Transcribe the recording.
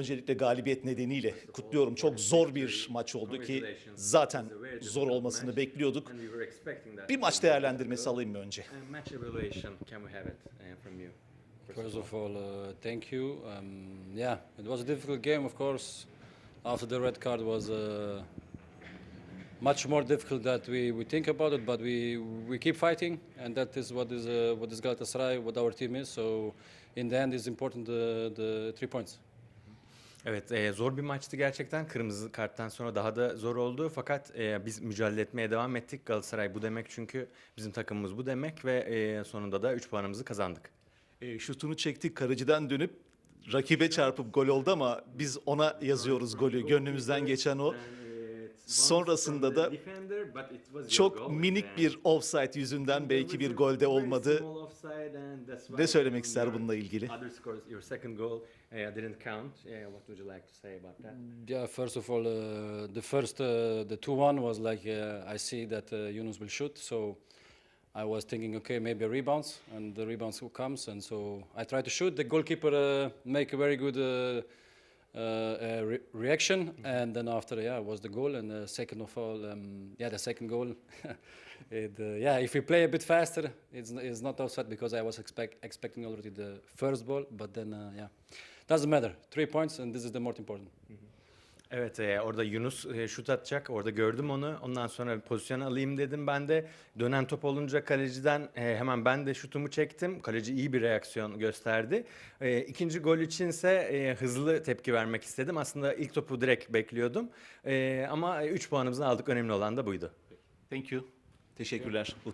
Öncelikle galibiyet nedeniyle kutluyorum. Çok zor bir maç oldu ki zaten zor olmasını bekliyorduk. Bir maç değerlendirmesi alayım mı önce? Uh, uh? First of all, uh, thank you. Um, yeah, it was a difficult game, of course. After the red card was uh, much more difficult that we, we think about it, but we we keep fighting, and that is what is uh, what is Galatasaray, what our team is. So, in the end, it's important the the three points. Evet, e, zor bir maçtı gerçekten. Kırmızı karttan sonra daha da zor oldu. Fakat e, biz mücadele etmeye devam ettik. Galatasaray bu demek çünkü bizim takımımız bu demek ve e, sonunda da 3 puanımızı kazandık. E, şutunu çektik kaleciden dönüp rakibe çarpıp gol oldu ama biz ona yazıyoruz golü. Gönlümüzden geçen o. Sonrasında da Çok minik bir offside yüzünden belki bir golde olmadı. Ne söylemek ister bununla ilgili? Yeah, first of all, uh, the first, uh, the 2-1 was like, uh, I see that uh, Yunus will shoot, so I was thinking, okay, maybe a rebound, and the rebound comes, and so I try to shoot. The goalkeeper uh, make a very good uh, uh, uh, re- reaction, and then after, yeah, was the goal, and the second of all, um, yeah, the second goal. it, uh, yeah, if we play a bit faster, it's, it's not offside because I was expect, expecting already the first ball, but then, uh, yeah, doesn't matter. Three points, and this is the most important. Evet e, orada Yunus e, şut atacak. Orada gördüm onu. Ondan sonra pozisyon alayım dedim ben de. Dönen top olunca kaleciden e, hemen ben de şutumu çektim. Kaleci iyi bir reaksiyon gösterdi. E, ikinci gol içinse e, hızlı tepki vermek istedim. Aslında ilk topu direkt bekliyordum. E, ama 3 puanımızı aldık. Önemli olan da buydu. Thank you. Teşekkürler.